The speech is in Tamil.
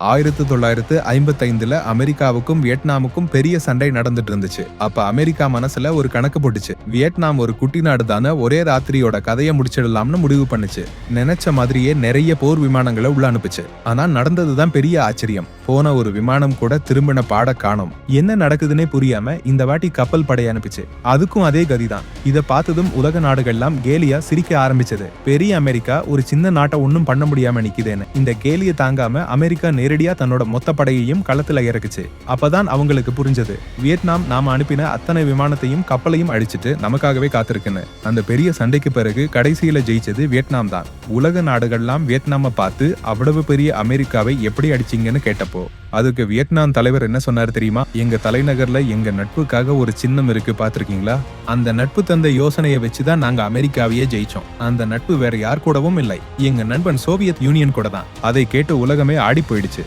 ஆயிரத்தி தொள்ளாயிரத்து ஐம்பத்தைந்துல அமெரிக்காவுக்கும் வியட்நாமுக்கும் பெரிய சண்டை நடந்துட்டு இருந்துச்சு அப்ப அமெரிக்கா மனசுல ஒரு கணக்கு போட்டுச்சு. வியட்நாம் ஒரு குட்டி நாடு தானே ஒரே ராத்திரியோட கதையை முடிச்சிடலாம்னு முடிவு பண்ணுச்சு. நினைச்ச மாதிரியே நிறைய போர் விமானங்களை உள்ள அனுப்புச்சு ஆனா நடந்ததுதான் பெரிய ஆச்சரியம். போன ஒரு விமானம் கூட திரும்பின பாட காணோம். என்ன நடக்குதுன்னே புரியாம இந்த வாட்டி கப்பல் படை அனுப்பிச்சு. அதுக்கும் அதே கதிதான். இதை பார்த்ததும் உலக நாடுகள்லாம் கேலியா சிரிக்க ஆரம்பிச்சது. பெரிய அமெரிக்கா ஒரு சின்ன நாட்டை ஒன்றும் பண்ண முடியாம நிக்குதேன்னு. இந்த கேலியை தாங்காம அமெரிக்கா நேரடியா தன்னோட மொத்த படையையும் களத்துல இறக்குச்சு. அப்பதான் அவங்களுக்கு புரிஞ்சது. வியட்நாம் நாம அனுப்பின அத்தனை விமானத்தையும் கப்பலையும் அடிச்சிட்டு நமக்காகவே காத்திருக்குன்னு. அந்த பெரிய சண்டைக்கு பிறகு கடைசியில ஜெயிச்சது வியட்நாம் தான். உலக நாடுகள்லாம் வியட்நாமை பார்த்து அவ்வளவு பெரிய அமெரிக்காவை எப்படி அடிச்சீங்கன்னு கேட்டப்போ அதுக்கு வியட்நாம் தலைவர் என்ன சொன்னார் தெரியுமா? எங்க தலைநகர்ல எங்க நட்புக்காக ஒரு சின்னம் இருக்கு பாத்திருக்கீங்களா அந்த நட்பு தந்த யோசனையை வச்சுதான் நாங்க அமெரிக்காவையே ஜெயிச்சோம். அந்த நட்பு வேற யார் கூடவும் இல்லை. எங்க நண்பன் சோவியத் யூனியன் கூட தான். அதை கேட்டு உலகமே ஆடி போயிடுச்சு.